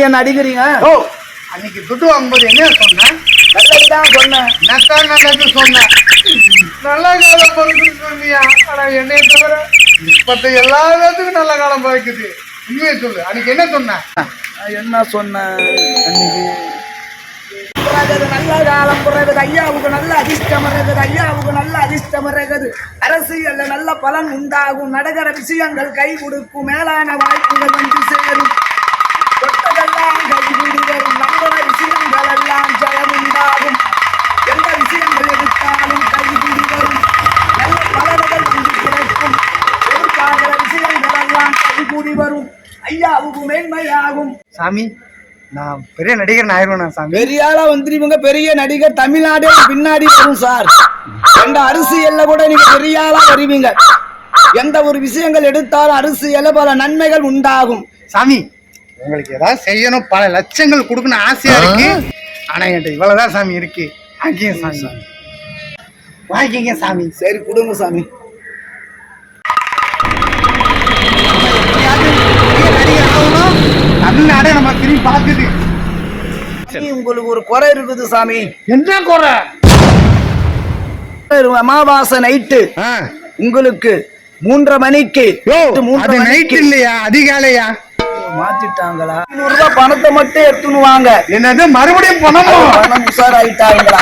என்ன அடிக்கிறீங்க? ஓ. அன்னைக்கு துட்டு வாங்கும்போது என்ன சொன்னேன்? நல்லதுதான் சொன்னேன். நத்தான் நல்லது சொன்னேன்? நல்ல காலம் பிறகு சொன்னியா ஆனா என்னைய தவிர இப்பத்த எல்லா பேத்துக்கும் நல்ல காலம் பிறக்குது. உண்மையை சொல்லு. அன்னைக்கு என்ன சொன்னேன்? நான் என்ன சொன்னேன்? அன்னைக்கு நல்ல காலம் பிறகுது. ஐயாவுக்கு நல்ல அதிர்ஷ்டம் இருக்குது. ஐயாவுக்கு நல்ல அதிர்ஷ்டம் இருக்குது. அரசியல்ல நல்ல பலன் உண்டாகும். நடக்கிற விஷயங்கள் கை கொடுக்கும். மேலான வாய்ப்புகள் வந்து சேரும். கைகூடி வரும். ஐயாவுக்கு மேன்மையாகும். சாமி நான் பெரிய நடிகர் ஆயிடுவேன் சாமி? பெரிய ஆளா வந்துருவீங்க பெரிய நடிகர் தமிழ்நாடே பின்னாடி வரும் சார். எந்த அரசியல்ல கூட நீங்க பெரிய ஆளா வருவீங்க. எந்த ஒரு விஷயங்கள் எடுத்தாலும் அரசியல்ல பல நன்மைகள் உண்டாகும். சாமி உங்களுக்கு ஏதாவது செய்யணும் பல லட்சங்கள் கொடுக்கணும் ஆசையா இருக்கு? ஆனா என்கிட்ட இவ்வளவுதான் சாமி இருக்கு. வாங்கிங்க சாமி. வாங்கிங்க சாமி. சரி கொடுங்க சாமி. சாமி, உங்களுக்கு ஒரு குறை இருக்குது சாமி. என்ன குறை? அமாவாசை நைட்டு. உங்களுக்கு மூன்றரை மணிக்கு அது நைட் இல்லையா? அதிகாலையா? மாத்திட்டாங்களா? ஐநூறு ரூபாய் பணத்தை மட்டும் எடுத்துன்னு வாங்க. என்னது மறுபடியும் பணமா? பணம் உஷாராயிட்டாங்களா?